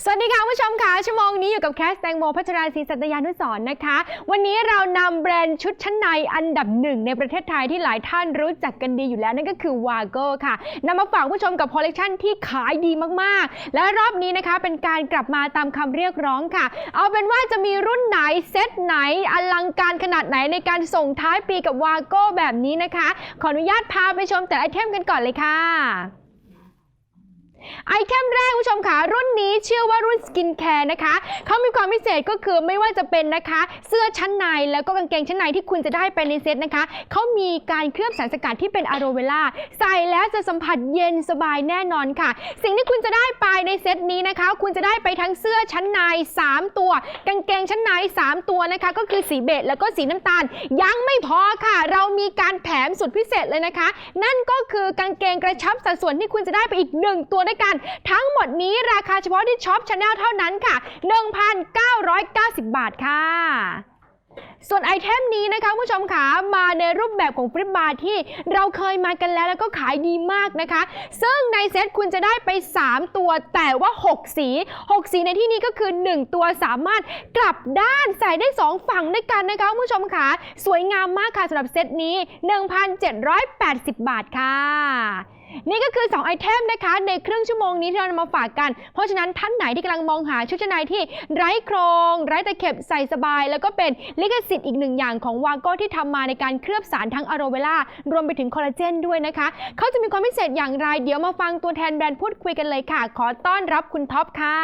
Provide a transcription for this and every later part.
สวัสดีค่ะผู้ชมค่ะชั่วโมงนี้อยู่กับแคสแตงโมพัชราศรีสัตยานุสรณ์นะคะ วันนี้เรานำแบรนด์ชุดชั้นในอันดับหนึ่งในประเทศไทยที่หลายท่านรู้จักกันดีอยู่แล้วนั่นก็คือวาโก้ค่ะนำมาฝากผู้ชมกับคอลเลกชันที่ขายดีมากๆ และรอบนี้นะคะเป็นการกลับมาตามคำเรียกร้องค่ะ เอาเป็นว่าจะมีรุ่นไหนเซตไหนอลังการขนาดไหนในการส่งท้ายปีกับวาโก้แบบนี้นะคะ ขออนุญาตพาไปชมแต่ละไอเทมกันก่อนเลยค่ะ ไอเทมแรกคุณผู้ชมค่ะรุ่นนี้เชื่อว่ารุ่นสกินแคร์นะคะเขามีความพิเศษก็คือไม่ว่าจะเป็นนะคะ เสื้อชั้นในแล้วก็กางเกงชั้นในที่คุณจะได้ไปในเซตนะคะเขามีการเคลือบสารสกัดที่เป็นอะโรเวล่าใส่แล้วจะสัมผัสเย็นสบายแน่นอนค่ะ สิ่งที่คุณจะได้ไปในเซตนี้นะคะ คุณจะได้ไปทั้งเสื้อชั้นใน 3 ตัว กางเกงชั้นใน 3 ตัวนะคะ ก็คือสีเบจแล้วก็สีน้ำตาล ยังไม่พอค่ะ เรามีการแถมสุดพิเศษเลยนะคะ นั่นก็คือกางเกงกระชับสัดส่วนที่คุณจะได้ไปอีก 1 ตัวด้วยกัน ทั้งหมดนี้ราคาเฉพาะที่ช็อปชาแนลเท่านั้นค่ะ 1,990 บาทค่ะส่วนไอเทมนี้นะคะผู้ชมค่ะมาในรูปแบบของฟลิปบาร์ที่เราเคยมากันแล้วแล้วก็ขายดีมากนะคะ ซึ่งในเซตคุณจะได้ไป 3 ตัวแต่ว่า 6 สี 6 สีในที่นี้ก็คือ 1 ตัวสามารถกลับด้านใส่ได้ 2 ฝั่งด้วยกันนะคะผู้ชมค่ะสวยงามมากค่ะสำหรับเซตนี้ 1,780 บาทค่ะ นี่ก็คือ 2 ไอเทมนะคะ ในครึ่งชั่วโมงนี้ที่เรานำมาฝากกัน เพราะฉะนั้นท่านไหนที่กำลังมองหาชุดชั้นในที่ไร้โครง ไร้ตะเข็บใส่สบาย แล้วก็เป็นลิขสิทธิ์อีกหนึ่งอย่างของวาโก้ที่ทำมาในการเคลือบสารทั้งอะโรเวล่ารวมไปถึงคอลลาเจนด้วยนะคะเขาจะมีความพิเศษอย่างไร เดี๋ยวมาฟังตัวแทนแบรนด์พูดคุยกันเลยค่ะ ขอต้อนรับคุณท็อปค่ะ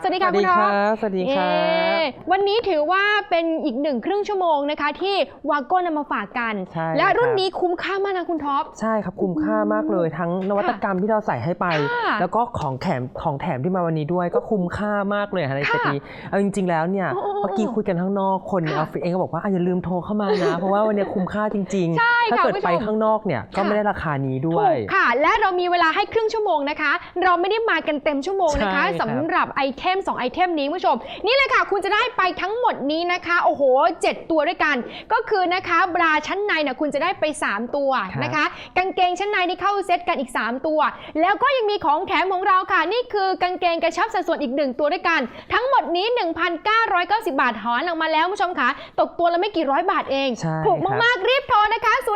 สวัสดีสค่ะวัสคุดีณคท็อรัปบสวัสดีครัเย้บวันนี้ถือว่าเป็นอีกหนึ่งครึ่งชั่วโมงนะคะ ที่วาโก้นำมาฝากกันใช่และรุ่นครับนี้คุ้มค่ามากนะคุณท็อปใช่ครับคุ้มค่ามากเลยทั้งนวัตกรรมที่เราใส่ให้ไปค่ะแล้วก็ของแถมของแถมที่มาวันนี้ด้วยก็คุ้มค่ามากเลยฮะในค่ะเซตนี้เอาจริง ๆ แล้วเนี่ยโอ้โอ้โอ้เมื่อกี้คุยกันข้างนอกคนในอค่ะอฟฟิศเองก็บอกว่าอะอย่าลืมโทรเข้ามานะ เพราะว่าวันนี้คุ้มค่าจริงใช่ๆถ้าค่ะเกิดคุณผู้ชมไปข้างนอกเนี่ยก็ค่ะไม่ได้ราคานี้ด้ถูวยกค่ะ และเรามีเวลาให้ครึ่งชั่วโมงนะคะ เราไม่ได้มากันเต็มชั่วโมงนะคะใช่ครับสำหรับไอเทม2ไอเทมนี้คุณผู้ชม นี่เลยค่ะ คุณจะได้ไปทั้งหมดนี้นะคะ โอ้โห 7 ตัวด้วยกัน ก็คือนะคะบราชั้นในเนี่ยคุณจะได้ไป 3 ตัวนะคะ กางเกงชั้นในนี่เข้าเซตกันอีก 3 ตัว แล้วก็ยังมีของแถมของเราค่ะ นี่คือกางเกงกระชับสัดส่วนอีก 1 ตัวด้วยกัน ทั้งหมดนี้ 1,990 บาทหอนออกมาแล้วคุณผู้ชมค่ะ ตกตัวละไม่กี่ร้อยบาทเองใช่ถูกครับมากๆรีบโทรนะคะ 0 2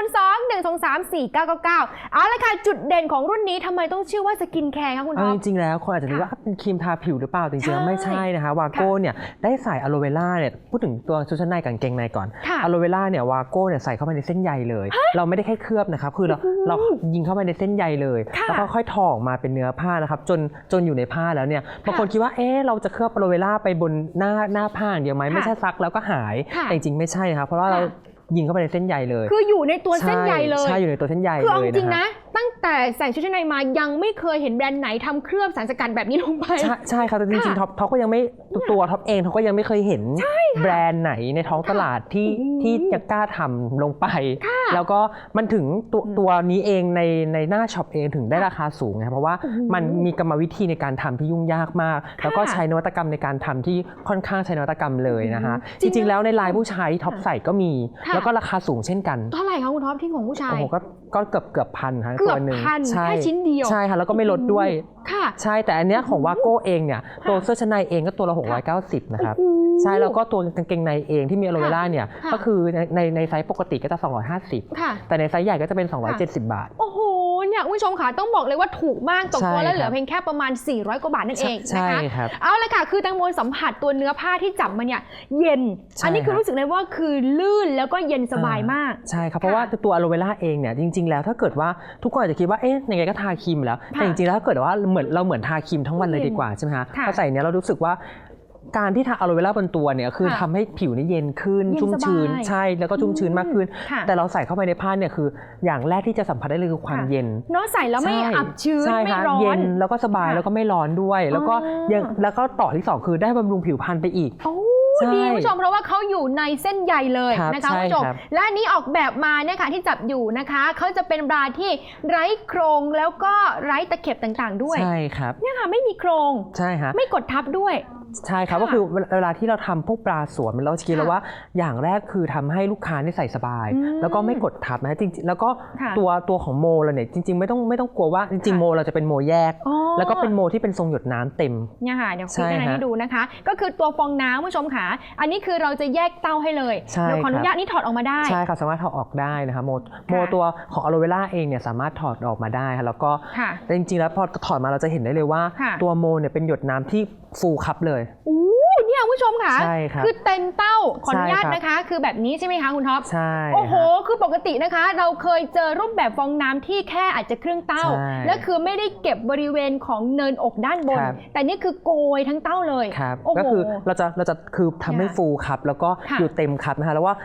1 2 3 4 9 9 9 เอาละค่ะ จุดเด่นของรุ่นนี้ทำไมต้องชื่อว่าสกินแคร์คะคุณเอาท็อจปริงๆแล้วคนอาจจะนึกว่าเป็นครีมทาผิวหรือเปล่าแต่จริงๆแล้วใช่ไม่ใช่นะคะวาโก้เนี่ยได้ใส่อะโลเวล่าเนี่ยพูดถึงตัวชุดชั้นในกับกางเกงในก่อนค่ะอะโลเวล่าเนี่ยวาโก้เนี่ยใส่เข้าไปในเส้นใยเลย เราไม่ได้แค่เคลือบนะครับคือเราเรายิงเข้าไปในเส้นใยเลยค่ะแล้วก็ค่อยถอออกมาเป็นเนื้อผ้านะครับจนจนอยู่ในผ้าแล้วเนี่ยบางคนคิดว่าเอ๊ะเราจะเคลือบอะโลเวล่าไปบนหน้าหน้าผ้าอย่างเดียวไหมค่ะไม่ใช่ซักแล้วก็หายค่ะแต่จริงๆไม่ใช่นะครับเพราะว่าเราค่ะ ยิงเข้าไปในเส้นใยเลยคืออยู่ในตัวเส้นใยเลย ใช่อยู่ในตัวเส้นใยคือเอาเลจยริงๆนะนะ ตั้งแต่ใส่ชุดชั้นในมายังไม่เคยเห็นแบรนด์ไหนทำเคลือบสารสกัดแบบนี้ลงไป ใช่ใช่ครับแต่จริงค่ะๆท็อปท็อปก็ยังไม่ตัวท็อปเองท็อปก็ยังไม่เคยเห็นแบรนด์ไหนในท้องตลาดที่อืมที่จะกล้าทำลงไปค่ะแล้วก็มันถึงตัวอืมตัวนี้เองในในหน้าช็อปเองถึงได้ค่ะราคาสูงนะครับเพราะว่าโอ้โหมันมีกรรมวิธีในการทำที่ยุ่งยากมากค่ะแล้วก็ใช้นวัตกรรมในการทำที่ค่อนข้างใช้นวัตกรรมเลยนะคะจริจงริงๆแล้วในลายผู้ชายที่ท็อปค่ะใส่ก็มีค่ะแล้วก็ราคาสูงเช่นกัน เท่าไหร่คะคุณท็อปที่ของผู้ชาย โอ้โหก็ก็เกือบเกือบพันฮะเกือบตัวหนึ่งพันใช่แค่ชิ้นเดียว ใช่ค่ะแล้วก็ไม่ลดด้วย ค่ะ ใช่แต่อันเนี้ยของวาโก้เองเนี่ยค่ะตัวเสื้อชั้นในเองก็ตัวละ 690 นะครับโอ้โหใช่แล้วก็ตัวกางเกงในเองที่มีอะโลเวล่าเนี่ยค่ะ ก็คือในในในไซส์ปกติก็จะ 250 ค่ะ แต่ในไซส์ใหญ่ก็จะเป็น 270 บาท โอ้โห เนี่ยคุณผู้ชมค่ะต้องบอกเลยว่าถูกมากตกตัวใช่แล้วเหลือครับเพียงแค่ประมาณ 400 กว่าบาทนั่นเองใช่นะคะครับเอาละค่ะคือแตังโมสัมผัสตัวเนื้อผ้าที่จับมาเนี่ยเย็นใช่อันนี้คือครับรู้สึกเลยว่าคือลื่นแล้วก็เย็นสบายมากใช่ครับเพราะว่าตัวอะโลเวล่าเองเนี่ยจริง ๆ แล้วถ้าเกิดว่าทุกคนอาจจะคิดว่าเอ๊ะยังไงก็ทาครีมอยู่แล้วแต่จริงๆแล้วถ้าเกิดว่าเหมือนเราเหมือนทาครีมทั้งวันเลยดีกว่าใช่ไหมคะค่ะพอใส่เนี้ยเรารู้สึกว่า การที่ทาอะโลเวล่าบนตัวเนี่ยคือค่ะทำให้ผิวนี่เย็นขึ้น เย็นชุ่มชื้นสบายใช่แล้วก็ชุ่มชื้นมากขึ้น ค่ะ แต่เราใส่เข้าไปในผ้าเนี่ยคือ อย่างแรกที่จะสัมผัสได้เลยคือความค่ะเย็น เนาะใส่แล้วไม่ใช่อับชื้นใช่ไม่ค่ะร้อเย็น น แล้วก็สบายค่ะแล้วก็ไม่ร้อนด้วย แล้วก็อ๋อ ยังแล้วก็ต่อที่สองคือได้บำรุงผิวพรรณไปอีก โอ้ใช่ดีคุณผู้ชมเพราะว่าเขาอยู่ในเส้นใยเลยครับนะคะใช่คุณผู้ชมครับ และอันนี้ออกแบบมาเนี่ยค่ะที่จับอยู่นะคะเขาจะเป็นบราที่ไร้โครงแล้วก็ไร้ตะเข็บต่างๆ ด้วยใช่ครับ เนี่ยค่ะไม่มีโครง ใช่ฮะ ไม่กดทับด้วย ใช่ครับค่ะก็คือเวลาที่เราทำพวกปลาสวมเราจะคิดแล้วค่ะว่าอย่างแรกคือทำให้ลูกค้านี่ใส่สบายอืมแล้วก็ไม่กดทับนะจริงๆแล้วก็ค่ะตัวตัวของโมเราเนี่ยจริง ๆ ไม่ต้องไม่ต้องกลัวว่าจริงๆค่ะโมเราจะเป็นโมแยกอ๋อแล้วก็เป็นโมที่เป็นทรงหยดน้ำเต็มเนี่ยค่ะเดี๋ยวใช่คุยกันฮะให้ดูนะคะ ก็คือตัวฟองน้ำผู้ชมค่ะอันนี้คือเราจะแยกเต้าให้เลยใช่เดี๋ยวขออนุครับญาตนี่ถอดออกมาได้ใช่ครับสามารถถอดออกได้นะคะโมโมตัวของอะโลเวล่าเองเนี่ยสามารถถอดออกมาได้ค่ะแล้วก็ค่ะแต่จริงๆแล้วพอถอดมาเราจะเห็นได้เลยว่าค่ะตัวโมเนี่ยเป็นหยดน้ำที่ฟูคัพเลยอู้เนี่ยผู้ชมค่ะ ใช่ครับ คือเต็มเต้าขออนุญาตใช่ครับนะคะ คือแบบนี้ใช่ไหมคะคุณท็อป ใช่โอ้โหฮะคือปกตินะคะ เราเคยเจอรูปแบบฟองน้ำที่แค่อาจจะครึ่งเต้าใช่และคือไม่ได้เก็บบริเวณของเนินอกด้านบนครับแต่นี่คือโกยทั้งเต้าเลยครับโอ้โหก็คือเราจะเราจะคือทำให้ค่ะฟูครับ แล้วก็ค่ะอยู่เต็มครับนะคะแล้วว่า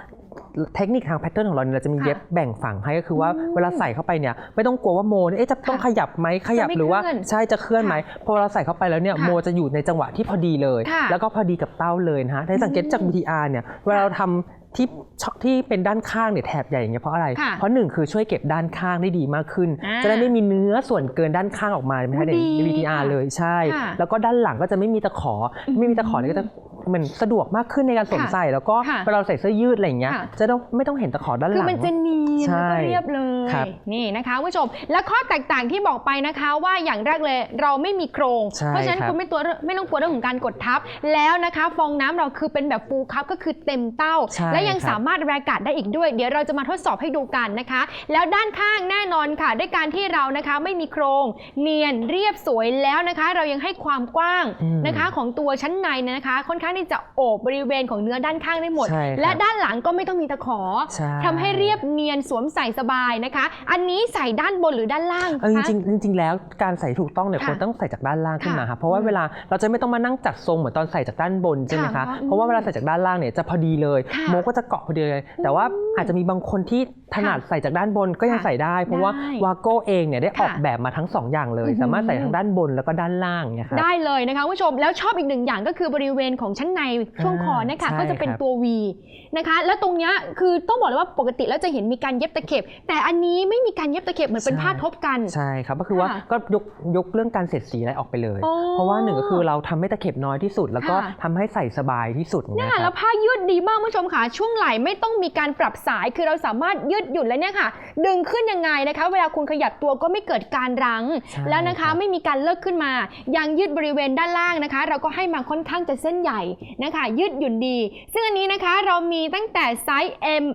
เทคนิคทางแพทเทิร์นของเราเนี่ยเราจะมีค่ะเย็บแบ่งฝั่งให้ก็คือว่าอืมเวลาใส่เข้าไปเนี่ยไม่ต้องกลัวว่าโมเนี่ยเอ๊ะจะต้องค่ะขยับไหมขยับจะไม่หรือว่าเคลื่อนใช่จะเคลื่อนไหมพอเราใส่เข้าไปแล้วเนี่ยค่ะโมจะอยู่ในจังหวะที่พอดีเลยค่ะแล้วก็พอดีกับเต้าเลยนะฮะถ้าสังเกตจาก BTR เนี่ยเวลาเราทำที่ช่องที่เป็นด้านข้างเนี่ยแถบใหญ่อย่างเงี้ยเพราะอะไรค่ะเพราะหนึ่งคือช่วยเก็บด้านข้างได้ดีมากขึ้นอ่าจะได้ไม่มีเนื้อส่วนเกินด้านข้างออกมาใช่ไหมคะในดีใน VTR ค่ะเลยใช่ค่ะแล้วก็ด้านหลังก็จะไม่มีตะขออไม่มีตะขอเนี่ยก็จะเห มือนสะดวกมากขึ้นในการสวมค่ะใส่ แล้วก็ค่ะเวลาเราใส่เสื้อยืดอะไรอย่างเงี้ยค่ะ จะต้องไม่ต้องเห็นตะขอด้านคือหลัง มันจะเนียนใช่แล้วก็เรียบเลยครับนี่นะคะคุณผู้ชมและข้อแตกต่างที่บอกไปนะคะว่าอย่างแรกเลยเราไม่มีโครง ใช่เพราะฉะนั้นครับ คุณไม่ตัวไม่ต้องกลัวเรื่องของการกดทับ แล้วนะคะ ฟองน้ำเราคือเป็นแบบฟูลคัพก็คือเต็มเต้า ใช่และยังครับสามารถแรกาดได้อีกด้วย เดี๋ยวเราจะมาทดสอบให้ดูกันนะคะ แล้วด้านข้างแน่นอนค่ะ ด้วยการที่เรานะคะไม่มีโครง เนียนเรียบสวยแล้วนะคะ เรายังให้ความกว้างอืมนะคะของตัวชั้นในเนี่ยนะคะ ค่อนข้างที่จะโอบบริเวณของเนื้อด้านข้างได้หมด ใช่ครับและด้านหลังก็ไม่ต้องมีตะขอใช่ ทำให้เรียบเนียนสวมใส่สบายนะคะ อันนี้ใส่ด้านบนหรือด้านล่างเออจคะริงๆจริงๆแล้วการใส่ถูกต้องเนี่ยค่ะควรต้องใส่จากด้านล่างขึ้นมาค่ะครับเพราะว่าอืมเวลาเราจะไม่ต้องมานั่งจัดทรงเหมือนตอนใส่จากด้านบนใช่ไหมค่ะคะอืมเพราะว่าเวลาใส่จากด้านล่างเนี่ยจะพอดีเลยค่ะโมก็จะเกาะพอดีเลย แต่ว่าอาจจะมีบางคนที่ถนัดใส่จากด้านบนก็ยังค่ะใส่ได้ เพราะว่าได้วาโก้เองเนี่ยได้ออกค่ะแบบมาทั้งสองอย่างเลย อื้อหือ สามารถใส่ทั้งด้านบนแล้วก็ด้านล่างเนี่ยครับ ได้เลยนะคะคุณผู้ชมแล้วชอบอีกหนึ่งอย่างก็คือบริเวณของชั้นในช่วงคอนะคะใช่ก็จะเป็นครับตัว V นะคะ แล้วตรงเนี้ยคือต้องบอกเลยว่าปกติแล้วจะเห็นมีการเย็บตะเข็บ แต่อันนี้ไม่มีการเย็บตะเข็บเหมือนเป็นผ้าทบกัน ใช่ครับก็คือว่าค่ะก็ยกยกเรื่องการเสียดสีอะไรออกไปเลยอ๋อเพราะว่าหนึ่งก็คือเราทำให้ตะเข็บน้อยที่สุด แล้วก็ค่ะทำให้ใส่สบายที่สุดอย่างเนี่เงี้ยยคแล้รัวบผ้ายืดดีมากคุณผู้ชมค่ะช่วงไหล่ไม่ต้องมีการปรับสายคือเราสามารถยืดหยุ่นแล้วเนี่ยค่ะ ดึงขึ้นยังไงนะคะ เวลาคุณขยับตัวก็ไม่เกิดการรั้งใช่แล้วนะคะครับไม่มีการเลิกขึ้นมายังยืดบริเวณด้านล่างนะคะ เราก็ให้มาค่อนข้างจะเส้นใหญ่นะคะ ยืดหยุ่นดี ซึ่งอันนี้นะคะเรามีตั้งแต่ไซส์ M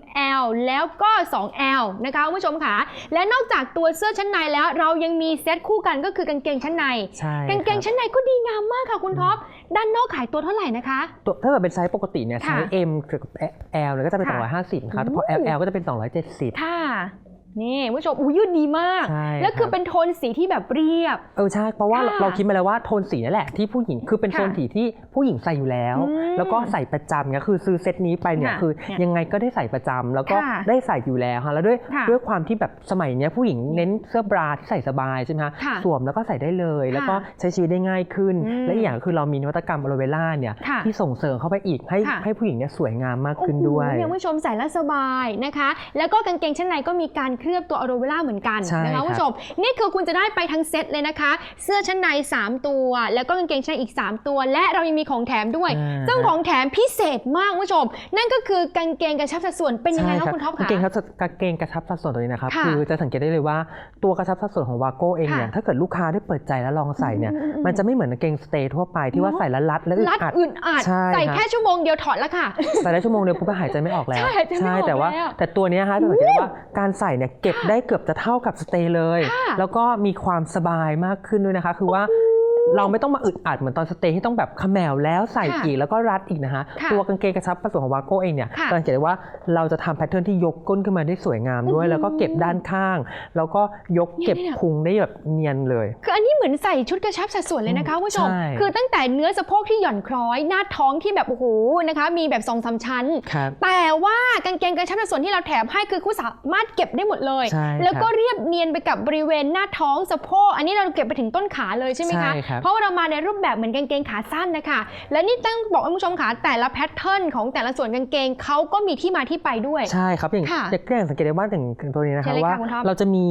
L แล้วก็ 2L นะคะคุณผู้ชมค่ะ และนอกจากตัวเสื้อชั้นในแล้ว เรายังมีเซตคู่กันก็คือกางเกงชั้นใน ใช่กางเกงครับชั้นในก็ดีงามมากค่ะคุณท็อป ด้านนอกขายตัวเท่าไหร่นะคะ ตัวถ้าเกิดเป็นไซส์ปกติเนี่ยค่ะไซส์ M กับ L เนี่ยก็จะเป็น ค่ะ250นะครับแต่พออู้ LL ก็จะเป็น 270 ค่ะ นี่คุณผู้ชมอู้ยืดดีมาก ใช่แล้วคือครับ เป็นโทนสีที่แบบเรียบ เออใช่เพราะว่าค่ะเราคิดมาแล้วว่าโทนสีนั่นแหละที่ผู้หญิงคือเป็นค่ะโทนสีที่ผู้หญิงใส่อยู่แล้ว อืมแล้วก็ใส่ประจำเนี่ยคือซื้อเซตนี้ไปเนี่ยค่ะคือเนี่ยยังไงก็ได้ใส่ประจำแล้วก็ค่ะได้ใส่อยู่แล้วค่ะแล้วด้วยค่ะด้วยความที่แบบสมัยเนี้ยผู้หญิงเน้นเสื้อบราที่ใส่สบายใช่ไหมคะค่ะสวมแล้วก็ใส่ได้เลย แล้วก็ค่ะใช้ชีวิตได้ง่ายขึ้น อืมและอีกอย่างคือเรามีนวัตกรรมอะโลเวล่าเนี่ยค่ะที่ส่งเสริมเข้าไปอีกให้ค่ะ ให้ผู้หญิงเนี่ยสวยงามมากขึ้นโอ้โหด้วยเนี่ยคุณผู้ชมใส่แล้วสบายนะคะ แล้วก็กางเกงชั้นในก็มีการเคลือบตัวอโรเวล่าเหมือนกันใช่นะคะครับคุณผู้ชมนี่คือคุณจะได้ไปทั้งเซตเลยนะคะ เสื้อชั้นใน 3 ตัว แล้วก็กางเกงชั้นในอีก 3 ตัว และเรายังมีของแถมด้วยอ่า ซึ่งของแถมพิเศษมากคุณผู้ชม นั่นก็คือกางเกงกระชับสัดส่วนเป็นยังไงใช่คะคุณท็อปกางคะเกงครับกางเกงกระชับสัดส่วนตัวนี้นะครับค่ะคือจะสังเกตได้เลยว่าตัวกระชับสัดส่วนของวาโก้เองเนี่ยค่ะถ้าเกิดลูกค้าได้เปิดใจแล้วลองใส่เนี่ยอืมอืมอืม มันจะไม่เหมือนกางเกงสเตย์ทั่วไปที่ว่าเนอะใส่แล้วรัดและอึดรัดอัด อึดอัดใช่ใส่ครับ แค่ชั่วโมงเดียวถอดแล้วค่ะ ใส่ได้ชั่วโมงเดียวปุ๊บก็หายใจไม่ออกแล้วใช่หายใจไม่ออกแต่ว่าแล้วแต่ตัวเนี้ยฮะจะสังเกตได้ว่าการใส่เนี่ยเก็บได้เกือบจะเท่ากับสเตย์เลยค่ะแล้วก็มีความสบายมากขึ้นด้วยนะคะ คือว่า เราไม่ต้องมาอึดอัดเหมือนตอนสเตย์ที่ต้องแบบเขมวแล้วใส่ค่ะอีกแล้วก็รัดอีกนะฮะค่ะตัวกางเกงกระชับสัดส่วนของวาโก้เองเนี่ยค่ะสังเกตได้ว่าเราจะทำแพทเทิร์นที่ยกก้นขึ้นมาได้สวยงามด้วย อืมแล้วก็เก็บด้านข้าง แล้วก็ยกเก็บเนี่ย พุงได้แบบเนียนเลย คืออันนี้เหมือนใส่ชุดกระชับสัดส่วนเลยนะคะคุณผู้ชม ใช่ คือตั้งแต่เนื้อสะโพกที่หย่อนคล้อย หน้าท้องที่แบบโอ้โหนะคะ มีแบบสองสามชั้น ครับ แต่ว่ากางเกงกระชับสัดส่วนที่เราแถมให้คือคุณสามารถเก็บได้หมดเลย ใช่แล้วก็ครับเรียบเนียนไปกับบริเวณหน้าท้องสะโพกอันนี้เราเก็บไปถึงต้นขาเลยใช่ไหมคะ ใช่ครับเพราะว่าเรามาในรูปแบบเหมือนกางเกงขาสั้นนะคะ และนี่ต้องบอกคุณผู้ชมค่ะแต่ละแพทเทิร์นของแต่ละส่วนกางเกงเขาก็มีที่มาที่ไปด้วย ใช่ครับอย่างค่ะอย่างอย่างสังเกตได้ว่าอย่างตัวนี้นะเชิคะญเลยว่าค่ะคุณท็อปเราจะมี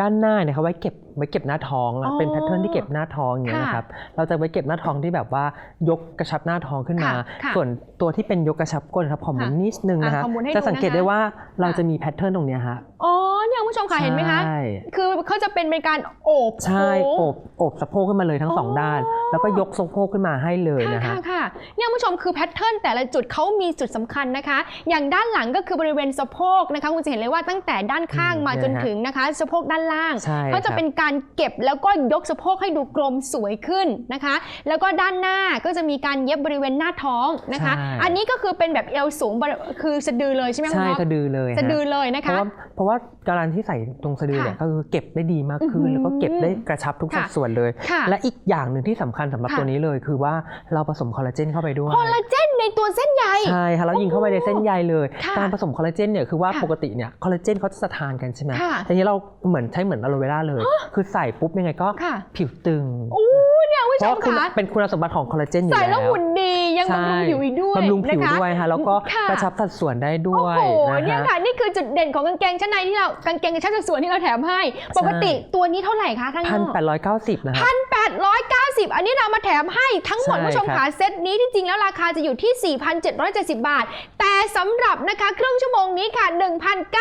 ด้านหน้าเนี่ยเขาไว้เก็บ ไว้เก็บหน้าท้องอะอ๋อเป็นแพทเทิร์นที่เก็บหน้าท้องอย่างเงี้ยค่ะนะครับเราจะไว้เก็บหน้าท้องที่แบบว่ายกกระชับหน้าท้องขึ้นมาค่ะค่ะส่วนตัวที่เป็นยกกระชับก้นครับขอหมุนค่ะนิดนึงนะอะฮะขอหมุนให้จะดูสังเกตนะคะได้ว่าเราค่ะจะมีแพทเทิร์นตรงเนี้ยฮะอ๋อเนี่ยคุณผู้ชมค่ะเห็นไหมคะใช่คือเขาจะเป็นเป็นการโอบใช่โค้งโอบโอบสะโพกขึ้นมาเลยทั้งสองอ๋อด้าน แล้วก็ยกสะโพกขึ้นมาให้เลยค่ะนะค่ะฮะค่ะเนี่ยคุณผู้ชมคือแพทเทิร์นแต่ละจุดเขามีจุดสำคัญนะคะ อย่างด้านหลังก็คือบริเวณสะโพกนะคะคุณจะเห็นเลยว่าตั้งแต่ด้านข้างอืมมาจนเนี่ยฮะถึงนะคะสะโพกด้านล่างใช่ก็จะครับเป็นการเก็บแล้วก็ยกสะโพกให้ดูกลมสวยขึ้นนะคะ แล้วก็ด้านหน้าก็จะมีการเย็บบริเวณหน้าท้องนะคะ ใช่ อันนี้ก็คือเป็นแบบเอวสูงบริคือสะดือเลยใช่ไหมคุณใช่ท็อปสะดือเลยฮะสะดือเลยนะเพราะคะว่าเพราะว่าการที่ใส่ตรงสะดือเนี่ยค่ะก็คือเก็บได้ดีมากขึ้อื้อหือนแล้วก็เก็บได้กระชับทุกสัดค่ะ ส่วนเลย ค่ะ และอีกอย่างหนึ่งที่สำคัญสำหรับค่ะ ตัวนี้เลย คือว่าเราผสมคอลลาเจนเข้าไปด้วย คอลลาเจนในตัวเส้นใย ใช่ค่ะแล้วยิงเข้าไปในเส้นใยเลย ค่ะการผสมคอลลาเจนเนี่ยคือว่าค่ะปกติเนี่ยคอลลาเจนเขาจะทานกันใช่ไหมค่ะแต่ทีนี้เราเหมือนใช้เหมือนอะโลเวราเลย คือใส่ปุ๊บยังไงก็ค่ะ ผิวตึง อู้เนี่ยคุณเพผู้ชราะมว่าคุณค่ะเป็นคุณสมบัติของคอลลาเจนอยู่ใส่แล้วแล้วหุ่นดียังบำรุงผิวอีกด้วยบำรุงผิวนะคะ ด้วยค่ะแล้วก็ค่ะ กระชับสัดส่วนได้ด้โอ้วยโหนะเนี่ยคะ ค่ะนี่คือจุดเด่นของกางเกงชั้นในที่เรากางเกงกระชับสัดส่วนที่เราแถมให้ ปกติตัวนี้เท่าไหร่คะข้างนพันอกแปดร้อยเก้าสิบนะคะพันแป ดร้อยเก้าสิบอันนี้เรามาแถมให้ทั้งหมดใช่คุณผู้ชมครัขาบเซตนี้ที่จริงแล้วราคาจะอยู่ที่ 4,770 บาท แต่สำหรับนะคะครึ่งชั่วโมงนี้ค่ะ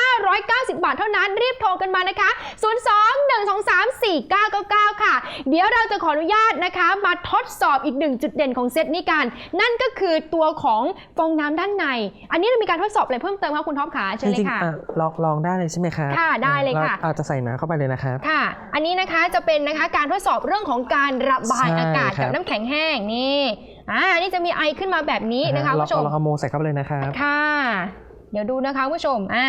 1,990 บาทเท่านั้นรีบโทรกันมานะคะ 02-123-4999 ค่ะ เดี๋ยวเราจะขออนุญาตนะคะ มาทดสอบอีกหนึ่งจุดเด่นของเซตนี้กัน นั่นก็คือตัวของฟองน้ำด้านใน อันนี้เรามีการทดสอบอะไรเพิ่มเติมคะคุณท็อปขาเชิญจเลยริงค่ะๆอะลองลองได้เลยใช่ไหมครับค่ะได้เลยค่ะราอาจจะใส่น้ำเข้าไปเลยนะครับค่ะ อันนี้นะคะจะเป็นนะคะการทดสอบเรื่องของการระบายใช่อากาศครักับบน้ำแข็งแห้งนี่อ่านี่จะมีไอขึ้นมาแบบนี้นะคะคุณเราผู้ชมเราเอาโมใส่เข้าไปเลยนะครับค่ะเดี๋ยวดูนะคะคุณผู้ชมอ่า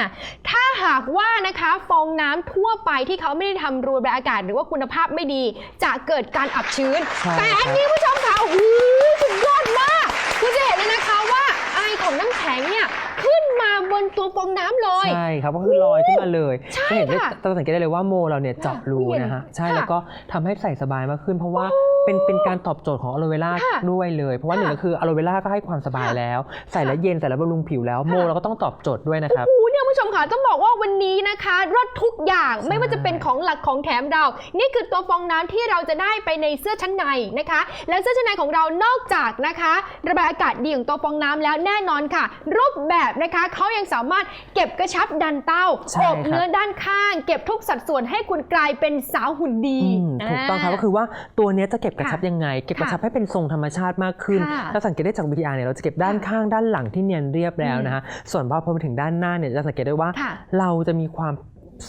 ถ้าหากว่านะคะฟองน้ำทั่วไปที่เขาไม่ได้ทำรูระบายอากาศ หรือว่าคุณภาพไม่ดี จะเกิดการอับชื้นใช่แต่อันนี้คุณผู้ชมค่ะโอ้โหสุดยอดมาก คุณจะเห็นเลยนะคะว่าไอของน้ำแข็งเนี่ยขึ้น มาบนตัวฟองน้ำเลย ใช่ครับก็คือลอยขึ้นมาเลยใช่จะเห็นได้ค่ะจะสังเกตได้เลยว่าโมเราเนี่ยเจาะรูเย็นนะฮะใช่ค่ะแล้วก็ทำให้ใส่สบายมากขึ้น เพราะว่า เป็นเป็นการตอบโจทย์ของอะโลเวล่าค่ะด้วยเลย เพราะว่าหนึ่งค่ะก็คืออะโลเวล่าก็ให้ความสบายค่ะแล้ว ใส่แล้วเย็นใส่แล้วบำรุงผิวแล้วโมเราก็ต้องตอบโจทย์ด้วยนะครับ โอ้โหเนี่ยคุณผู้ชมค่ะต้องบอกว่าวันนี้นะคะรสทุกอย่างใช่ ไม่ว่าจะเป็นของหลักของแถมเรา นี่คือตัวฟองน้ำที่เราจะได้ไปในเสื้อชั้นในนะคะ แล้วเสื้อชั้นในของเรานอกจากนะคะ ระบายอากาศดีของตัวฟองน้ำแล้วแน่นอนค่ะ รูปแบบนะคะเขายังสามารถเก็บกระชับดันเต้าใช่อบครับเนื้อด้านข้าง เก็บทุกสัดส่วนให้คุณกลายเป็นสาวหุ่นดี อืมถูกต้องครับก็คือว่าตัวเนี้ยจะเก็บกระชับค่ะยังไง เก็บกระชับให้เป็นทรงธรรมชาติมากขึ้นค่ะถ้าสังเกตได้จาก VTR เนี่ยเราจะเก็บด้านค่ะข้างด้านหลังที่เนียนเรียบแล้วนะฮะส่วนพอพอไปถึงด้านหน้าเนี่ยจะสังเกตได้ว่าค่ะเราจะมีความ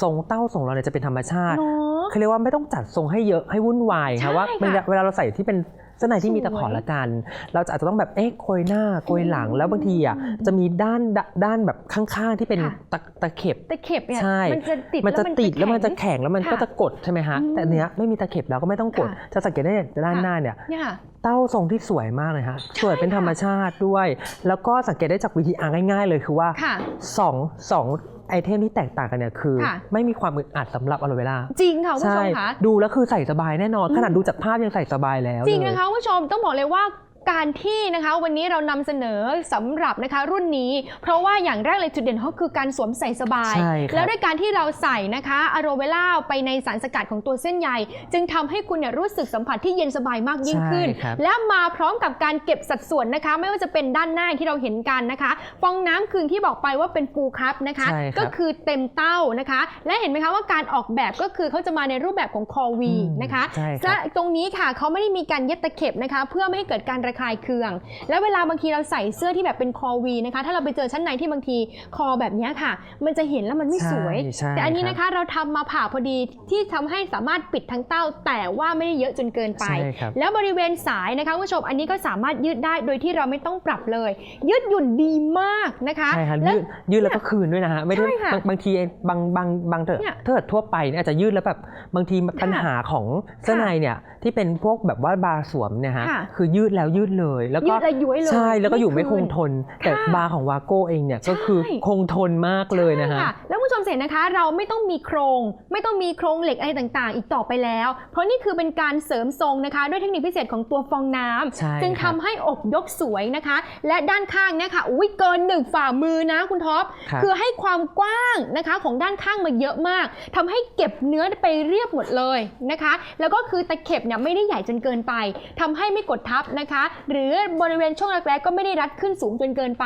ทรงเต้าทรงเราเนี่ยจะเป็นธรรมชาติเนาะเขาเรียกว่าไม่ต้องจัดทรงให้เยอะให้วุ่นวายใช่ค่ะว่าค่ะเวลาเวลาเราใส่ที่เป็นเสื้อในที่มีสวยตะขอละกัน เราจะอาจจะต้องแบบเอ๊ะโกยหน้าโกยหลังอืมแล้วบางทีอะจะมีด้านด้านด้านแบบข้างๆที่เป็นค่ะ ตะตะเข็บตะเข็บเนี่ยใช่ มันจะติดมันจะติดแล้วมันจะแข็ง แข็งแล้วมันค่ะก็จะกดใช่ไหมฮะอืมแต่อันเนี้ยไม่มีตะเข็บแล้วก็ไม่ต้องกด ค่ะจะสังเกตได้ด้านค่ะ หน้าเนี่ย เนี่ยค่ะ เต้าทรงที่สวยมากเลยฮะสวยเป็นธรรมชาติด้วย แล้วก็สังเกตได้จากวิธีอาง่าย ๆ เลยคือว่าค่ะ สองสอง ไอเทมที่แตกต่างกันเนี่ยคือค่ะไม่มีความอึดอัดสำหรับอะโลเวล่าจริงค่ะคุณผู้ชใช่มค่ะดูแล้วคือใส่สบายแน่นอนอืมขนาดดูจากภาพยังใส่สบายแล้ว จริงเลยนะคะคุณผู้ชมต้องบอกเลยว่า การที่นะคะวันนี้เรานำเสนอสำหรับนะคะรุ่นนี้ เพราะว่าอย่างแรกเลยจุดเด่นเขาคือการสวมใส่สบายใช่ครับแล้วด้วยการที่เราใส่นะคะอะโรเวล่าไปในสารสกัดของตัวเส้นใยจึงทำให้คุณเนี่ยรู้สึกสัมผัสที่เย็นสบายมากยิ่งขึ้นใช่ครับและมาพร้อมกับการเก็บสัดส่วนนะคะ ไม่ว่าจะเป็นด้านหน้าที่เราเห็นกันนะคะฟองน้ำคืนที่บอกไปว่าเป็นฟูลคัพนะคะใช่ครับก็คือเต็มเต้านะคะ และเห็นไหมคะว่าการออกแบบก็คือเขาจะมาในรูปแบบของคอวีอืมนะคะใช่ครับและตรงนี้ค่ะเขาไม่ได้มีการเย็บตะเข็บนะคะ เพื่อไม่ให้เกิดการระคายเคือง แล้วเวลาบางทีเราใส่เสื้อที่แบบเป็นคอวีนะคะ ถ้าเราไปเจอชั้นในที่บางทีคอแบบเนี้ยค่ะ มันจะเห็นแล้วมันไม่สวย ใช่ใช่แต่อันนี้รับนะคะเราทำมาผ่าพอดีที่ทำให้สามารถปิดทั้งเต้า แต่ว่าไม่ได้เยอะจนเกินไป ใช่ครับ แล้วบริเวณสายนะคะคุณผู้ชมอันนี้ก็สามารถยืดได้โดยที่เราไม่ต้องปรับเลย ยืดหยุ่นดีมากนะคะใช่ครับและยืดยืดแล้วก็คืนด้วยนะฮะไม่ได้ใช่ค่ะบางบางทีบางบางบางเถอะเนี่ยถ้าเกิดทั่วไปเนี่ยอาจจะยืดแล้วแบบบางทีปัญหาของเสื้อในเนี่ยที่เป็นพวกแบบว่าบาร์สวมเนี่ยฮะค่ะคือยืดแล้วยืดยืดเลยแล้วก็ยืดและย้วยเลยใช่แล้วก็อยู่ไม่คงนทน แต่ค่ะบาร์ของวาโก้เองเนี่ยก็คือใช่คงทนมากเลยนะใช่ฮะค่ะแล้วคุณผู้ชมเห็นนะคะ เราไม่ต้องมีโครง ไม่ต้องมีโครงเหล็กอะไรต่างๆ อีกต่อไปแล้ว เพราะนี่คือเป็นการเสริมทรงนะคะ ด้วยเทคนิคพิเศษของตัวฟองน้ำใช่จึงครัทำบให้อกยกสวยนะคะ และด้านข้างเนี่ยค่ะอุ้ยเกินหนึ่งฝ่ามือนะคุณท็อปครับคือให้ความกว้างนะคะของด้านข้างมาเยอะมากทำให้เก็บเนื้อไปเรียบหมดเลยนะคะ แล้วก็คือตะเข็บเนี่ยไม่ได้ใหญ่จนเกินไปทำให้ไม่กดทับนะคะหรือบริเวณช่วงแรกๆก็ไม่ได้รัดขึ้นสูงจนเกินไป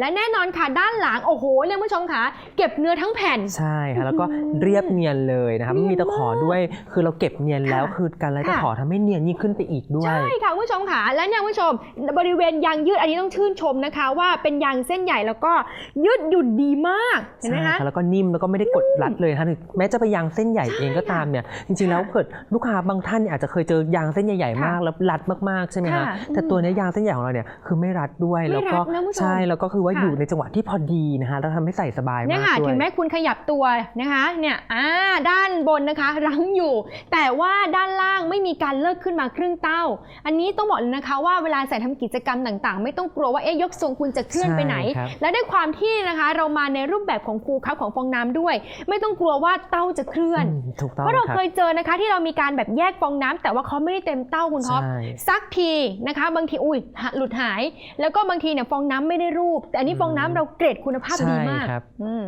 และแน่นอนค่ะด้านหลังโอ้โหเนี่ยคุณผู้ชมค่ะเก็บเนื้อทั้งแผ่น ใช่ค่ะแล้วก็อืมเรียบเนียนเลยนะครับเนียนมีตะขอด้วย คือเราเก็บเนียนแล้วค่ะคือการไล่ตะค่ะขอทำให้เนียนยิ่งขึ้นไปอีกด้วยใช่ค่ะคุณผู้ชมค่ะและเนี่ยคุณผู้ชม บริเวณยางยืดอันนี้ต้องชื่นชมนะคะ ว่าเป็นยางเส้นใหญ่แล้วก็ยืดหยุ่นดีมากเห็นไหมใช่คะค่ะแล้วก็นิ่มแล้วก็ไม่ได้กดรัดเลยนะคะถึงแม้จะไปยางเส้นใหญ่เองก็ตามเนี่ยจริงๆแล้วเกิดลูกค้าบางท่านเนี่ยอาจจะเคยเจอยางเส้นใหญ่ๆมากแล้วรัดมากๆใช่ไหมค่ะคะแต่อืมตัวเนี้ยยางเส้นใหญ่ของเราเนี่ยคือไม่รัดด้วยไม่แล้วก็รัดนะคุณผู้ชมใช่แล้วก็คือว่าค่ะ อยู่ในจังหวะที่พอดีนะคะแล้วทำให้ใส่สบายเนี่ยมากค่ะด้วยถึงแม้คุณขยับตัวนะคะเนี่ยอ่าด้านบนนะคะ รั้งอยู่ แต่ว่าด้านล่างไม่มีการเลิกขึ้นมาครึ่งเต้า อันนี้ต้องบอกเลยนะคะว่าเวลาใส่ทำกิจกรรมต่างๆ ไม่ต้องกลัวว่าเอ๊ะยกทรงคุณจะเคลื่อนไปไหน ใช่ครับ และด้วยความที่นะคะเรามาในรูปแบบของฟูลคัพของฟองน้ำด้วย ไม่ต้องกลัวว่าเต้าจะเคลื่อน อืมถูกต้องเพราะเราครับ เคยเจอนะคะที่เรามีการแบบแยกฟองน้ำแต่ว่าเขาไม่ได้เต็มเต้าคุณท็อป ใช่ซักทีนะคะบางทีอุ้ยหะหลุดหาย แล้วก็บางทีเนี่ยฟองน้ำไม่ได้รูป แต่อันนี้อืมฟองน้ำเราเกรดคุณภาพดีมากใช่ครับอืม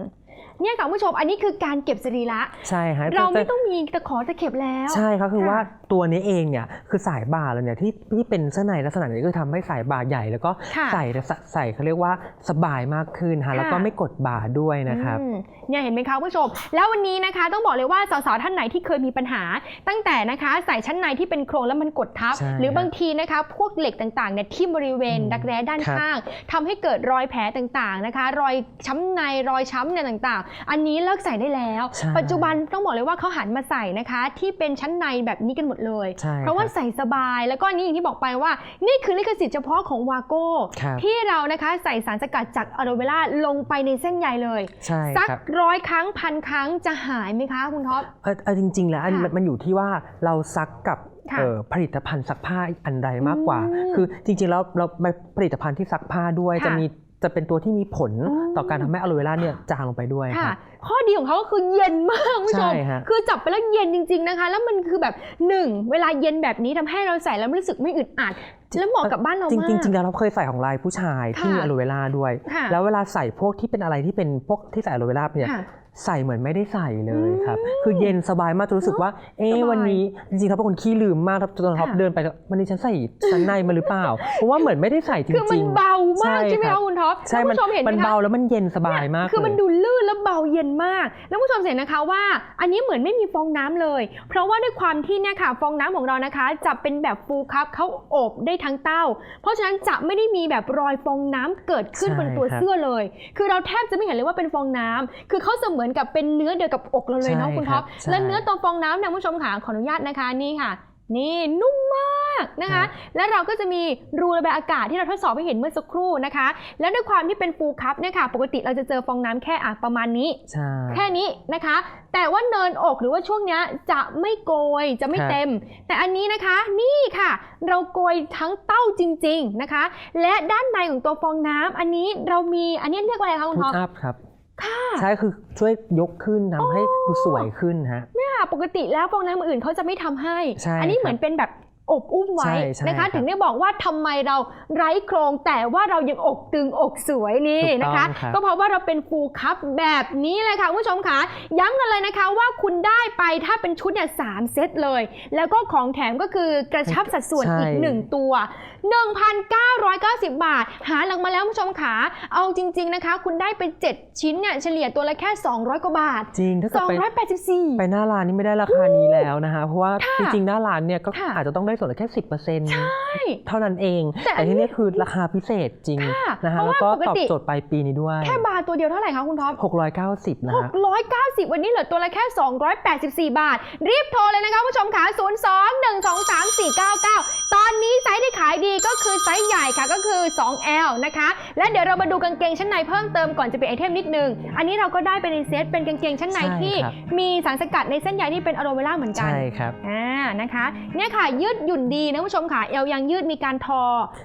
เนี่ยค่ะคุณผู้ชมอันนี้คือการเก็บสรีระใช่ฮะเราไม่แต่ต้องมีตะขอตะเข็บแล้ว ใช่ครับคือค่ะว่าตัวนี้เองเนี่ยคือสายบ่าเราเนี่ยที่ที่เป็นเสื้อในลักษณะนี้ก็ทำให้สายบ่าใหญ่ แล้วก็ค่ะใส่ใส่ใส่เขาเรียกว่าสบายมากขึ้นฮะค่ะ แล้วก็ไม่กดบ่าด้วยนะครับ อืมเนี่ยเห็นไหมคะคุณผู้ชม แล้ววันนี้นะคะต้องบอกเลยว่าสาวๆท่านไหนที่เคยมีปัญหา ตั้งแต่นะคะใส่ชั้นในที่เป็นโครงแล้วมันกดทับ ใช่หรือบางทีนะคะพวกเหล็กต่างๆเนี่ยที่บริเวณอืมดักแร้ด้านครับข้างทำให้เกิดรอยแผลต่างๆนะคะ รอยช้ำในรอยช้ำเนี่ยต่างๆ อันนี้เลิกใส่ได้แล้ว ใช่ ปัจจุบันต้องบอกเลยว่าเขาหันมาใส่นะคะ ที่เป็นชั้นในแบบนี้กันหมดเลยใช่เพราะว่าคบใส่สบายแล้วก็อันนี้อย่างที่บอกไปว่า นี่คือลิขสิทธิ์เฉพาะของวาโก้ครับที่เรานะคะใส่สารสกัดจากอะโลเวล่าลงไปในเส้นใยเลยใช่สักครับร้อยครั้งพันครั้งจะหายไหมคะคุณท็อปเออเอาจริง ๆ แล้วอันค่ะมันอยู่ที่ว่าเราซักกับค่ะเอ่อผลิตภัณฑ์ซักผ้าอันใดมากกว่าอืมคือจริงๆแล้วเราผลิตภัณฑ์ที่ซักผ้าด้วยค่ะจะมี จะเป็นตัวที่มีผลอืมต่อการทำให้อะโลเวล่าเนี่ยจางลงไปด้วยคค่ะรับข้อดีของเขาก็คือเย็นมากคุณผู้ชมใช่ฮะคือจับไปแล้วเย็นจริง ๆนะคะ แล้วมันคือแบบหนึ่งเวลาเย็นแบบนี้ทำให้เราใส่แล้วรู้สึกไม่อึดอัดแล้วเหมาะกับบ้านเราจริงมากจริงๆแล้วเราเคยใส่ของลายผู้ชายที่มีค่ะอะโลเวล่าด้วยค่ะแล้วเวลาใส่พวกที่เป็นอะไรที่เป็นพวกที่ใส่อะโลเวล่าเนี่ยค่ะ ใส่เหมือนไม่ได้ใส่เลยอืมครับ คือเย็นสบายมากจนรู้สึกว่า เอ๊ะสบายวันนี้จริงๆเขาเป็นคนขี้ลืมมากครับจนท็อปค่ะเดินไปแล้ววันนี้ฉันใส่ชั้นในมาหรือเปล่า เพราะว่าเหมือนไม่ได้ใส่จริงๆคือมันเบามากใช่ใช่ไหมครัคะบคุณท็อปใช่แล้วมัคุณผู้ชมเห็นไหมมันคะเบาแล้วมันเย็นสบายมาก คือมันเลยดูลื่นแล้วเบาเย็นมาก แล้วผู้ชมเห็นนะคะว่า อันนี้เหมือนไม่มีฟองน้ำเลย เพราะว่าด้วยความที่เนี่ยค่ะฟองน้ำของเรานะคะจะเป็นแบบฟูลคัพเขาอบได้ทั้งเต้า เพราะฉะนั้นจะไม่ได้มีแบบรอยฟองน้ำเกิดขึ้นใช่บนตัวครับเสื้อเลย คือเราแทบจะไม่เห็นเลยว่าเป็นฟองน้ำคือเขาเสมือนกับเป็นเนื้อเดียวกับอกเราเลยเนาะใช่คุณท็อปครับใช่และเนื้อตัวฟองน้ำเนี่ยคุณผู้ชมค่ะขออนุญาตนะคะนี่ค่ะ นี่นุ่มมากนะคะ และเราก็จะมีรูระบายอากาศที่เราทดสอบให้เห็นเมื่อสักครู่นะคะ และด้วยความที่เป็นฟูลคัพเนี่ยค่ะ ปกติเราจะเจอฟองน้ำแค่อะประมาณนี้ใช่แค่นี้นะคะ แต่ว่าเนินอกหรือว่าช่วงเนี้ยจะไม่โกยจะไม่ครับเต็ม แต่อันนี้นะคะนี่ค่ะ เราโกยทั้งเต้าจริง ๆนะคะ และด้านในของตัวฟองน้ำอันนี้เรามีอันนี้เรียกว่าอะไรคะคุณพุท็ชอปอัพครับ ค่ะใช่คือช่วยยกขึ้นทำให้ดูสวยขึ้นฮะค่ะปกติแล้วฟองน้ำอื่นเขาจะไม่ทำให้ ใช่อันี้ครับเหมือนเป็นแบบ อบอุ้มไว้ใช่ใช่นะคะครับถึงได้บอกว่าทำไมเราไร้โครงแต่ว่าเรายังอกตึงอกสวยนี่ถูกต้องนะคะครับก็เพราะว่าเราเป็นฟูลคัพแบบนี้เลยค่ะคุณผู้ชมค่ะย้ำกันเลยนะคะว่าคุณได้ไปถ้าเป็นชุดเนี่ยสามเซตเลย แล้วก็ของแถมก็คือกระชับสัดส่วนใช่อีก 1 ตัว 1,990 บาท หาหลังมาแล้วคุณผู้ชมค่ะเอาจริง ๆนะคะ คุณได้ไป 7 ชิ้นเนี่ยเฉลี่ยตัวละแค่ 200 กว่าบาท จริงถ้าเกิดไป284ไปหน้าร้านนี่ไม่ได้ราคานี้แล้วนะคะเพราะว่าค่ะจริงๆหน้าร้านเนี่ยก็ค่ะอาจจะต้องได้ส่วนลดแค่สิบเปอร์เซ็นต์ใช่เท่านั้นเองแต่อันนี้แต่ที่นี่คือราคาพิเศษจริงค่ะนะคะเพราะแล้วว่าก็ปกตอบติโจทย์ปลายปีนี้ด้วย แค่บาร์ตัวเดียวเท่าไหร่คะคุณท็อป690นะฮะ690วันนี้เหลือตัวละแค่284บาท รีบโทรเลยนะคะผู้ชมค่ะ02 123 499ตอนนี้ไซส์ที่ขายดีก็คือไซส์ใหญ่ค่ะก็คือ 2L นะคะ และเดี๋ยวเรามาดูกางเกงชั้นในเพิ่มเติมก่อนจะเป็นไอเทมนิดนึง อันนี้เราก็ได้ไปในเซตเป็นกางเกงชั้นในใช่ที่ครับมีสารสกัดในเส้นใยที่เป็นอะโลเวล่าเหมือนกัน ใช่ครับ อ่า นะคะ เนี่ยค่ะยืดหยุ่นดีนะคุณผู้ชมค่ะเอวยังยืดมีการทอ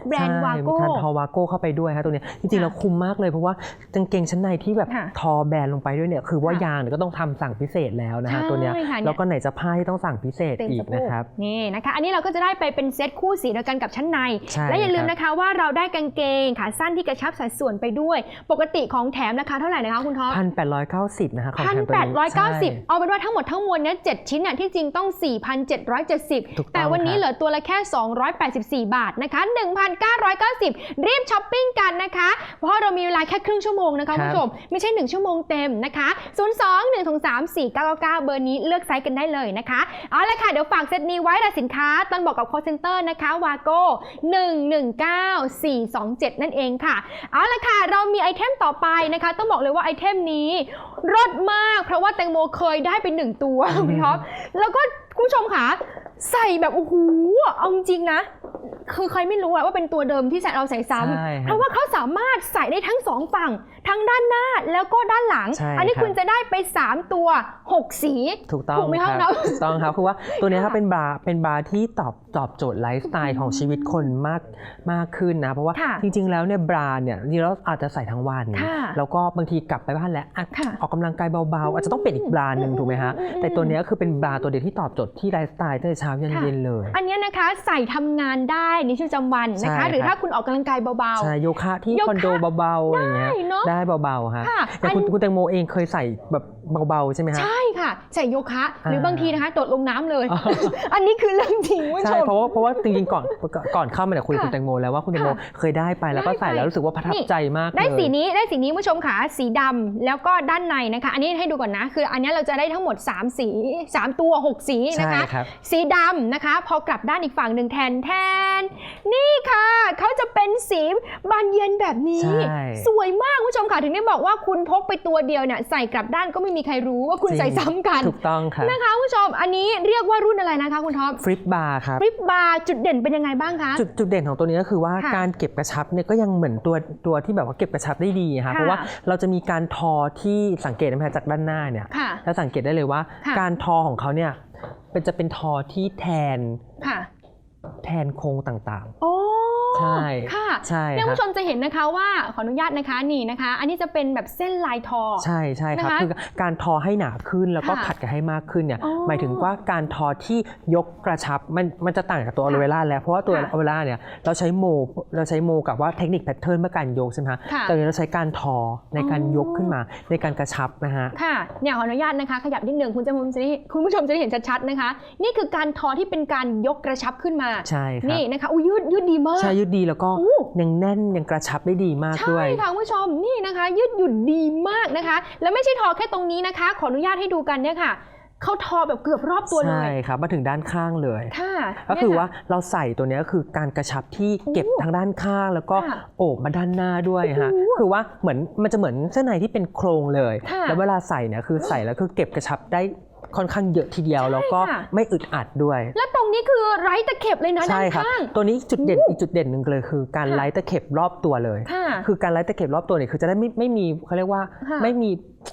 แบรนด์ใช่วาโก้มีการทอวาโก้เข้าไปด้วยฮะตัวเนี้ยจริงๆค่ะแล้วคุ้มมากเลยเพราะว่ากางเกงชั้นในที่แบบค่ะทอแบรนด์ลงไปด้วยเนี่ยคือว่าค่ะยางเนี่ยก็ต้องทำสั่งพิเศษแล้วนะฮะใช่ตัวเนี้ยค่ะเนี่ยแล้วก็ไหนจะผ้าที่ต้องสั่งพิเศษเต็มอีสะกโพกนะครับนี่นะคะอันนี้เราก็จะได้ไปเป็นเซตคู่สีเดียวกันกับชั้นในใช่และอย่าลืมครับนะคะว่าเราได้กางเกงขาสั้นที่กระชับสัดส่วนไปด้วย ปกติของแถมราคาเท่าไหร่นะคะคุณท็อปพันแปดร้อยเก้าสิบนะฮะของพันแถมตัวแปดนี้ร้อยเก้าสิบใช่เอาเป็นว่าทั้งหมดทั้งมวลเนี้ยเจ็ดชิ้นเนี่ยที่จริงต้อง 4,770ถูกต้องแต่วันนี้ครับเหลือตัวละแค่ 284 บาทนะคะ1,990 รีบช้อปปิ้งกันนะคะ เพราะเรามีเวลาแค่ครึ่งชั่วโมงนะคะคุณผู้ชม ไม่ใช่ 1 ชั่วโมงเต็มนะคะ 02 123 4999 เบอร์นี้เลือกไซส์กันได้เลยนะคะ เอาละค่ะ เดี๋ยวฝากเซตนี้ไว้แต่สินค้าตอนบอกกับ call center นะคะวาโก้119427 นั่นเองค่ะ เอาละค่ะ เรามีไอเทมต่อไปนะคะ ต้องบอกเลยว่าไอเทมนี้รสมาก เพราะว่าแตงโมเคยได้ไปหนึ่งตัวคุณท็อปแล้วก็ คุณผู้ชมค่ะใส่แบบโอ้โหเอาจริงๆนะ คือใครไม่รู้อะว่าเป็นตัวเดิมที่ใส่เราใส่ซ้ำใช่เพครับราะว่าเขาสามารถใส่ได้ทั้งสองฝั่ง ทั้งด้านหน้าแล้วก็ด้านหลัง ใช่อันี้ครับ คุณจะได้ไป 3 ตัว 6 สี ถูกต้องถูกไหมคคะรับน้องถูกต้องครับคือว่าตัวเนี้ยค่ะครับเป็นบาร์เป็นบาร์ที่ตอบตอบโจทย์ไลฟ์สไตล์ของชีวิตคนมากมากขึ้นนะ เพราะว่าค่ะจริง ๆ แล้วเนี่ยบราเนี่ยจริงๆแล้วอาจจะใส่ทั้งวัน ค่ะแล้วก็บางทีกลับไปบ้านแล้วอะค่ะออกกำลังกายเบาๆ อาจจะต้องเปลี่ยนอีกบราหนึ่งถูกไหมฮะอืมอืมแต่ตัวเนี้ยคือเป็นบราตัวเดียวที่ตอบโจทย์ที่ไลฟ์สไตล์ตั้งแต่เช้ายันค่ะเย็นเลย อันเนี้ยนะคะใส่ทำงานได้ในชีวิตประจำวันนะใช่คะ หรือครับถ้าคุณออกกำลังกายเบาใช่โยคะที่โยคะคอนโดเบาๆอะไรเงี้ยได้เนอะได้เบาๆฮะค่ะอย่างคุณอันคุณแตงโมเองเคยใส่แบบเบาๆใช่ไหมๆฮะใช่ค่ะใส่โยคะหรืออ่าบางทีนะคะโดดลงน้ำเลยอ๋ออันนี้คือเรื่องจริงคุณผู้ชใช่มเพราะว่าเพราะว่าจริงๆก่อนก่อนเข้ามาเนี่ยคุยกับค่ะคุณแตงโมแล้วว่าคุณแตงโมค่ะเคยได้ไปแล้วก็ได้ไปใส่แล้วรู้สึกว่าประทับนี่ใจมากเลยได้สีนี้ได้สีนี้คุณผู้ชมค่ะสีดำแล้วก็ด้านในนะคะ อันนี้ให้ดูก่อนนะ คืออันนี้เราจะได้ทั้งหมด 3 สี 3 ตัว 6 สีนะใช่คะครับ สีดำนะคะ พอกลับด้านอีกฝั่งหนึ่งแทนแทน นี่ค่ะ เขาจะเป็นสีบานเย็นแบบนี้ ใช่สวยมากคุณผู้ชมค่ะ ถึงได้บอกว่าคุณพกไปตัวเดียวเนี่ยใส่กลับด้านก็ไม่มีใครรู้ว่าคุณจริง ใส่ซ้ำกันถูกต้องครับนะคะคุณผู้ชม อันนี้เรียกว่ารุ่นอะไรนะคะคุณท็อปฟลิปบาร์ครับฟลิปบาร์จุดเด่นเป็นยังไงบ้างคะ จุดจุดเด่นของตัวนี้ก็คือว่าค่ะการเก็บกระชับเนี่ยก็ยังเหมือนตัวตัวที่แบบว่าเก็บกระชับได้ดีค่ะค่ะ เพราะว่าเราจะมีการทอที่สังเกตไหมคะจากด้านหน้าเนี่ยค่ะแล้วสังเกตได้เลยว่า ค่ะการทอของเขาเนี่ย เป็นจะเป็นทอที่แทนค่ะแทนโครงต่างโอ้ ใช่ค่ะๆใช่เนี่ยคคุณรับผู้ชมจะเห็นนะคะว่าขออนุญาตนะคะนี่นะคะ อันนี้จะเป็นแบบเส้นลายทอ ใช่ใช่ครับนะคะคือการทอให้หนาขึ้นแล้วก็ค่ะขัดกันให้มากขึ้นเนี่ยอ๋อหมายถึงว่าการทอที่ยกกระชับมันมันจะต่างกับตัวค่ะอ l ลเวล่าแล้วเพราะว่าตัวค่ะอ l ลเวล่าเนี่ยเราใช้โมเราใช้โมกับว่าเทคนิคแพทเทิร์นเมื่อการยกใช่ไหมฮะค่ะแต่อันนี้เราใช้การทอในการอ๋อยกขึ้นมาในการกระชับนะฮะค่ะเนี่ยขออนุญาตนะคะ ขยับนิดหนึ่งคุณจะคุณจะได้คุณผู้ชมจะได้เห็นชัดๆนะคะ นี่คือการทอที่เป็นการยกกระชับขึ้นมาใช่ครับนี่นะคะอุ้ยยืดยืดดีมากใช่ยืดดีแล้วก็อู้ยังแน่นยังกระชับได้ดีมากใช่ด้วยค่ะคุณผู้ชมนี่นะคะ ยืดหยุ่นดีมากนะคะ แล้วไม่ใช่ทอแค่ตรงนี้นะคะ ขออนุญาตให้ดูกันเนี่ยค่ะเขาทอแบบเกือบรอบตัวเลใช่ยครับ มาถึงด้านข้างเลยค่ะก็คือเนี่ยว่าเราใส่ตัวเนี้ยก็คือการกระชับที่เก็บโอ้ทางด้านข้าง แล้วก็ค่ะโอบมาด้านหน้าด้วยฮะโอ้โหคือว่าเหมือนมันจะเหมือนเสื้อในที่เป็นโครงเลยค่ะแล้วเวลาใส่เนี่ยคือใส่แล้วคือเก็บกระชับได้ ค่อนข้างเยอะทีเดียวใช่แล้วก็ค่ะไม่อึดอัดด้วย แล้วตรงนี้คือไร้ตะเข็บเลยนะด้าใช่นครับข้างตัวนี้จุดเด่นโอ้อีกจุดเด่นหนึ่งเลยคือการค่ะไล่ตะเข็บรอบตัวเลยค่ะคือการไล่ตะเข็บรอบตัวเนี่ยคือจะได้ไม่ไม่มีเขาเรียกว่าค่ะไม่มี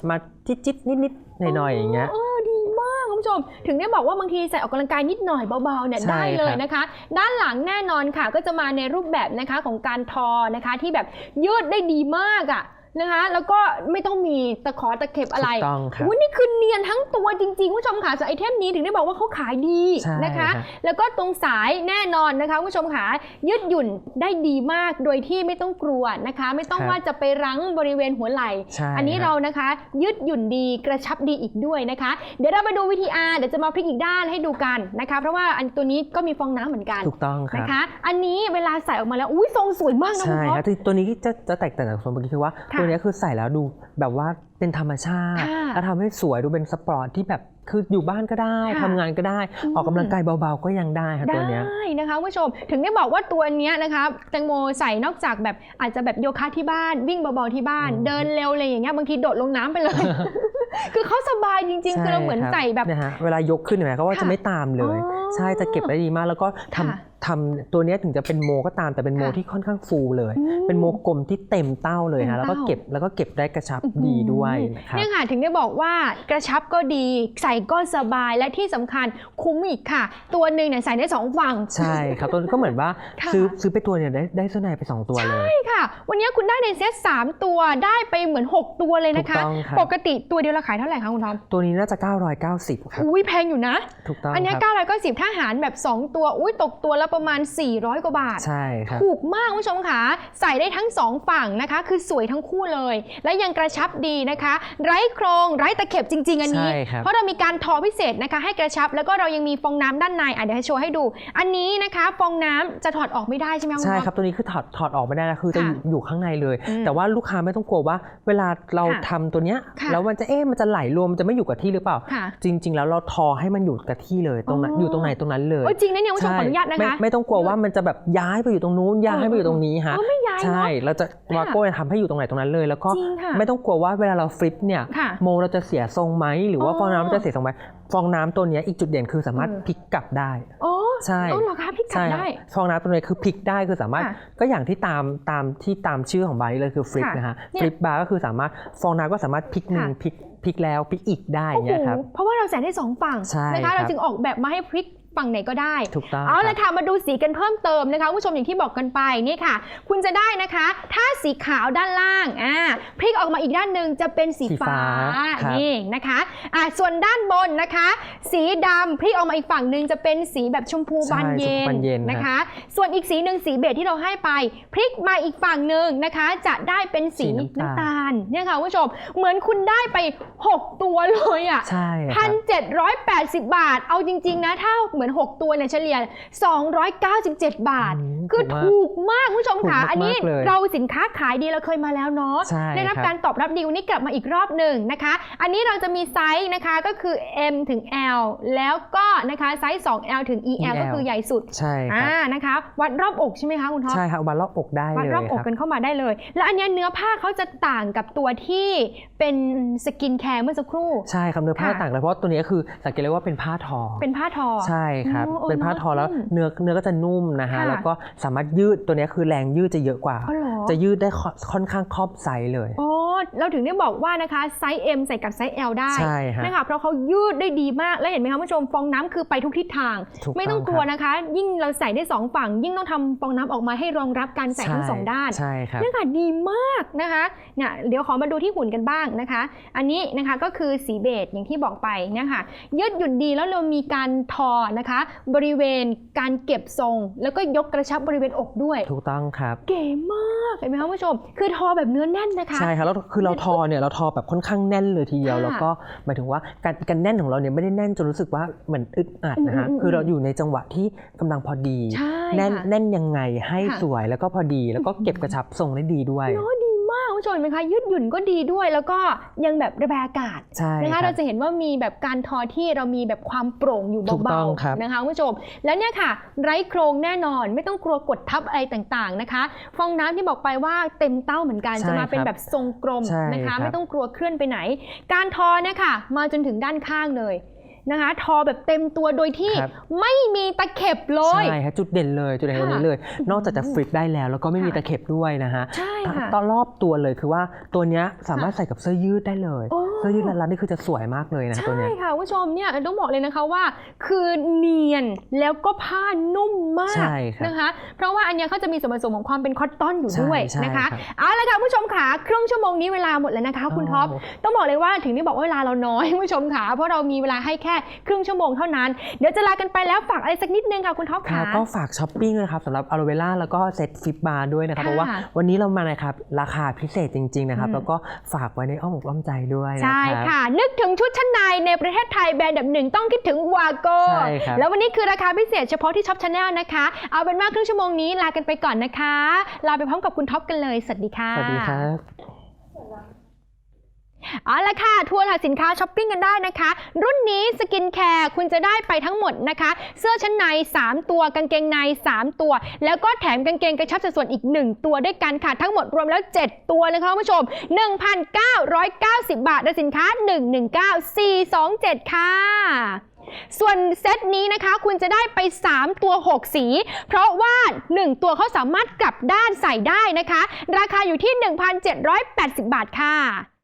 มาจิ๊ดจิ๊ดนิดนิดหน่อยหน่อยๆอย่างเงี้ยเออดีมากคุณผู้ชม ถึงได้บอกว่าบางทีใส่ออกกำลังกายนิดหน่อยเบาๆเนี่ยใช่ได้เลยครับนะคะ ด้านหลังแน่นอนค่ะก็จะมาในรูปแบบนะคะของการทอนะคะที่แบบยืดได้ดีมากอะ นะคะ แล้วก็ไม่ต้องมีตะขอตะเข็บอะไรถูกต้องครับอุ๊ยนี่คือเนียนทั้งตัวจริงๆคุณผู้ชมค่ะจากไอเทมนี้ถึงได้บอกว่าเขาขายดีใช่นะคะ ครับ แล้วก็ตรงสายแน่นอนนะคะคุณผู้ชมค่ะยืดหยุ่นได้ดีมากโดยที่ไม่ต้องกลัวนะคะ ไม่ต้องว่าจะไปรั้งบริเวณหัวไหล่ ใช่อันนี้คบเรานะคะยืดหยุ่นดีกระชับดีอีกด้วยนะคะ เดี๋ยวเรามาดูวิธีอาร์เดี๋ยวจะมาพลิกอีกด้านให้ดูกันนะคะ เพราะว่าอันตัวนี้ก็มีฟองน้ำเหมือนกันถูกต้องครับ นะคะ อันนี้เวลาใส่ออกมาแล้วอุ้ยทรงสวยมากนะคุณใช่พ่อ ครับตัวนี้จะจะแตกต่างจากโซนเมื่อกี้คือว่าค่ะ ตัวนี้คือใส่แล้วดูแบบว่าเป็นธรรมชาติค่ะแล้วทำให้สวยดูเป็นสปอร์ตที่แบบคืออยู่บ้านก็ได้ค่ะทำงานก็ได้อืมออกกำลังกายเบาๆก็ยังได้ค่ะตัวเนี้ยได้นะคะคุณผู้ชมถึงได้บอกว่าตัวเนี้ยนะคะแตงโมใส่นอกจากแบบอาจจะแบบโยคะที่บ้านวิ่งเบาๆที่บ้านอืมเดินเร็วอะไรอย่างเงี้ยบางทีโดดลงน้ำไปเลย คือเขาสบายจริง ๆ คือเราเหมือนช่ครับใส่แบบเนี่ยฮะเวลายกขึ้นเห็นไหมเขาว่าค่ะจะไม่ตามเลยอ๋อใช่จะเก็บได้ดีมากแล้วก็ทำค่ะทำตัวเนี้ยถึงจะเป็นโมก็ตามแต่เป็นโมค่ะที่ค่อนข้างฟูเลยอืมเป็นโมกลมที่เต็มเต้าเลยเต็ฮะมแล้วก็เต้าเก็บแล้วก็เก็บได้กระชับดีด้วยนะครับเนี่ยค่ะถึงได้บอกว่ากระชับก็ดีใส่ก็สบายและที่สำคัญคุ้มอีกค่ะ ตัวหนึ่งเนี่ยใส่ได้สองฝั่งใช่ครับตัวนี้ก็เหมือนว่าค่ะซื้อซื้อไปตัวเนี่ยได้ได้เสื้อในไปสองตัวเลย ใช่ค่ะ วันนี้คุณได้ในเซต3ตัวได้ไปเหมือน 6 ตัวเลยนะคะถูกต้องครับปกติตัวเดียวราคาเท่าไหร่คะคุณทอมตัวนี้น่าจะ 990ครับอุ้ยแพงอยู่นะ ถูกต้องอันเนี้ครับเก้าร้อยก็สิบถ้าหารแบบ 2 ตัวอุ้ยตกตัวละประมาณ 400 กว่าบาท ใช่ครับ ถูกมากคุณผู้ชมค่ะ ใส่ได้ทั้งสองฝั่งนะคะ คือสวยทั้งคู่เลย และยังกระชับดีนะคะ ไร้โครง ไร้ตะเข็บจริง ๆ อันนี้ ใช่ครับ เพราะเรามีการทอพิเศษนะคะ ให้กระชับ แล้วก็เรายังมีฟองน้ำด้านในอะเดี๋ยวให้โชว์ให้ดู อันนี้นะคะ ฟองน้ำจะถอดออกไม่ได้ใช่ไหมณใช่ท็อปครับ ตัวนี้คือถอดถอดออกไม่ได้นะคือจะอยู่ค่ะอยู่ข้างในเลย อืมแต่ว่าลูกค้าไม่ต้องกลัวว่า เวลาเราค่ะทำตัวเนี้ยค่ะแล้วมันจะเอ๊ะมันจะไหลรวมมันจะไม่อยู่กับที่หรือเปล่า ค่ะ จริง ๆ แล้วเราทอให้มันอยู่กับที่เลยตรงนั้นอ๋ออ อยู่ตรงไหนตรงนั้นเลย โอ้ยจริงนะเนี่ยคุณผู้ชมขออนุญาตนะไม่คะไม่ต้องกลัวว่ามันจะแบบย้ายไปอยู่ตรงนู้นย้ายไปอยู่ตรงนี้ฮะเออไม่ย้ายใช่เนาะเราจะวาโก้จะทำให้อยู่ตรงไหนตรงนั้นเลย แล้วก็จริงค่ะไม่ต้องกลัวว่าเวลาเราฟลิปเนี่ยค่ะโมเราจะเสียทรงไหมหรือว่าอ๋อฟองน้ำมันจะเสียทรงไหมฟองน้ำตัวเนี้ยอีกจุดเด่นคือสามารถเออพลิกกลับได้โอ้ใช่เออเหรอคะพลิกกลัใช่บครับได้ ฟองน้ำตัวนี้คือพลิกได้คือสามารถค่ะก็อย่างที่ตามตามที่ตามชื่อของบาร์นี้เลยคือฟลิปค่ะนะฮะเนี่ยฟลิปบาร์ก็คือสามารถฟองน้ำก็สามารถพลิกหนึ่งค่ะพลิกพลิกแล้วพลิกอีกได้อโอ้ย่างโหเงี้ยครับเพราะว่าเราใส่ได้สองฝั่งใช่นะคะครัเราบจึงออกแบบมาให้พลิก ฝั่งไหนก็ได้ถูกต้องเอาครัละบค่ะมาดูสีกันเพิ่มเติมนะคะคุณผู้ชมอย่างที่บอกกันไปนี่ค่ะ คุณจะได้นะคะ ถ้าสีขาวด้านล่างอ่าพลิกออกมาอีกด้านหนึ่งจะเป็นสีสีฟ้าฟ้าครับนี่นะคะอ่าส่วนด้านบนนะคะ สีดำพลิกออกมาอีกฝั่งหนึ่งจะเป็นสีแบบชมพูบานเย็ใช่ชมพูบานเย็นนะคะ ส่วนอีกสีหนึ่งสีเบจที่เราให้ไป พลิกมาอีกฝั่งหนึ่งนะคะ จะได้เป็นสีสีน้ำน้ำตาลตาลเนี่ยค่ะคุณผู้ชมเหมือนคุณได้ไป 6 ตัวเลยอะใช่คพัรันบเจ็ดร้อยแปดสิบบาท เอาจริง ๆ นะถ้าเหมือน6 ตัวเนี่ยเฉลี่ย 297 บาทอืมคือถูกมากถูกมากคุณผู้ชมค่ะถูกมากๆอันนี้เลยเราสินค้าขายดีเราเคยมาแล้วเนาะใช่ได้รับครับการตอบรับดีวันนี้กลับมาอีกรอบหนึ่งนะคะ อันนี้เราจะมีไซส์นะคะก็คือ M ถึง L แล้วก็นะคะไซส์ 2L ถึง EL ก็คือใหญ่สุดใช่คอ่ารับนะคะวัดรอบอกใช่ไหมคะคุณท็อปใช่ครับวันรอบอกได้วัดเลยรอบอกครับกันเข้ามาได้เลย แล้วอันเนี้ยเนื้อผ้าเขาจะต่างกับตัวที่เป็นสกินแคร์เมื่อสักครู่ ใช่ครับเนื้อผ้าค่ะต่างเลยเพราะตัวนี้คือสังเกตเลยว่าเป็นผ้าทอ เป็นผ้าทอ ใช่ครับโอ้เป็นผ้าทอแล้วนุ่มเนื้อเนื้อก็จะนุ่มนะฮะค่ะแล้วก็สามารถยืดตัวนี้คือแรงยืดจะเยอะกว่าอ๋อเหรอ จะยืดได้ค่อนค่อนข้างครอบไซส์เลยโอ้เราถึงได้บอกว่านะคะไซส์ M ใส่กับไซส์ L ได้ใช่ฮะนะคะเพราะเขายืดได้ดีมาก และเห็นไหมคะคุณผู้ชมฟองน้ำคือไปทุกทิศทางถูกไม่ต้องต้องกลัวครับนะคะ ยิ่งเราใส่ได้สองฝั่ง ยิ่งต้องทำฟองน้ำออกมาให้รองรับการใส่ทั้งสองด้านใช่ครับเนี่ยค่ะดีมากนะคะเนี่ยเดี๋ยวขอมาดูที่หุ่นกันบ้างนะคะ อันนี้นะคะก็คือสีเบจอย่างที่บอกไปเนี่ยค่ะยืดหยุ่นดีแล้วเรามีการทอนะคะ บริเวณการเก็บทรง แล้วก็ยกกระชับบริเวณอกด้วย ถูกต้องครับ เก๋มากเห็นไหมคะคุณผู้ชม คือทอแบบเนื้อแน่นนะคะใช่ครับแล้วคือเราทอเนี่ยเราทอแบบค่อนข้างแน่นเลยทีเดียวค่ะแล้วก็หมายถึงว่าการการแน่นของเราเนี่ยไม่ได้แน่นจนรู้สึกว่าเหมือนอึดอัดนะฮะอืมอืมอืมคือเราอยู่ในจังหวะที่กำลังพอดีใช่แน่นค่ะแน่นยังไงให้ค่ะสวยแล้วก็พอดีแล้วก็เก็บกระชับทรงได้ดีด้วยเนาะดีมากคุณ ผู้ชมเห็นไหมคะยืดหยุ่นก็ดีด้วย แล้วก็ยังแบบระบายอากาศใช่นะคะเราจะเห็นว่ามีแบบการทอที่เรามีแบบความโปร่งอยู่ถูกต้เบาองครับ ๆนะคะคุณผู้ชม แล้วเนี่ยค่ะ ไร้โครงแน่นอนไม่ต้องกลัวกดทับอะไรต่างๆนะคะ ฟองน้ำที่บอกไปว่าเต็มเต้าเหมือนกันใช่จะมาเป็นครับแบบทรงกลมใช่นะคะ ครับ ไม่ต้องกลัวเคลื่อนไปไหน การทอเนี่ยค่ะมาจนถึงด้านข้างเลย นะคะ ทอแบบเต็มตัวโดยที่ครับ ไม่มีตะเข็บเลย ใช่ครับจุดเด่นเลยจุดเด่นตรงนี้เลย นอกจากจะฟลิปได้แล้ว แล้วก็ไม่มีค่ะ ตะเข็บด้วยนะฮะใช่ค่ะ ตอนรอบตัวเลยคือว่าตัวเนี้ยสามารถใส่กับเสื้อยืดได้เลยโอ้ เสื้อยืดรัดๆนี่คือจะสวยมากเลยนะตัวใช่เนี้ย ค่ะคุณผู้ชมเนี่ยต้องบอกเลยนะคะว่า คือเนียนแล้วก็ผ้านุ่มมากใช่ครับนะคะ เพราะว่าอันเนี้ยเขาจะมีส่วนผสมของความเป็นคอตตอนอยู่ใช่ด้วยใช่นะคะครับเอาละค่ะคุณผู้ชมค่ะครึ่งชั่วโมงนี้เวลาหมดแล้วนะคะ คุณท็อปโต้องบอกเลยว่าถึงได้บอกว่าเวลาเราน้อยคุณผู้ชมค่ะเพราะเรามีเวลาให้แค่ครึ่งชั่วโมงเท่านั้น เดี๋ยวจะลากันไปแล้วฝากอะไรสักนิดนึงค่ะคุณท็อปครัค่ะบก็ฝากช้อปปิ้งนะครับสำหรับอ l เวล่าแล้วก็เซตฟิปบาร์ด้วยนะครับค่ะเพราะว่าวันนี้เรามานะครับราคาพิเศษจริง ๆ นะครับอืมแล้วก็ฝากไว้ในอ้อมอกอ้อมใจด้วยนะใช่ครับค่ะ นึกถึงชุดชั้นในในประเทศไทยแบรนด์อันดับหนึ่งต้องคิดถึงวาโก้ใช่ครับแล้ววันนี้คือราคาพิเศษเฉพาะที่ช็อปชาแนลนะคะ เอาเป็นว่าครึ่งชั่วโมงนี้ลากันไปก่อนนะคะ ลาไปพร้อมกับคุณท็อปกันเลย สวัสดีค่ะ สวัสดีครับ เอาละค่ะ ทัวร์หาสินค้าช้อปปิ้งกันได้นะคะ รุ่นนี้สกินแคร์คุณจะได้ไปทั้งหมดนะคะ เสื้อชั้นใน 3 ตัวกางเกงใน 3 ตัว แล้วก็แถมกางเกงกระชับสัดส่วนอีก 1 ตัวด้วยกันค่ะ ทั้งหมดรวมแล้ว 7 ตัวเลยค่ะคุณผู้ชม 1,990 บาทและสินค้า 119427 ค่ะส่วนเซตนี้นะคะคุณจะได้ไป 3 ตัว 6 สี เพราะว่า 1 ตัวเขาสามารถกลับด้านใส่ได้นะคะ ราคาอยู่ที่ 1,780 บาทค่ะ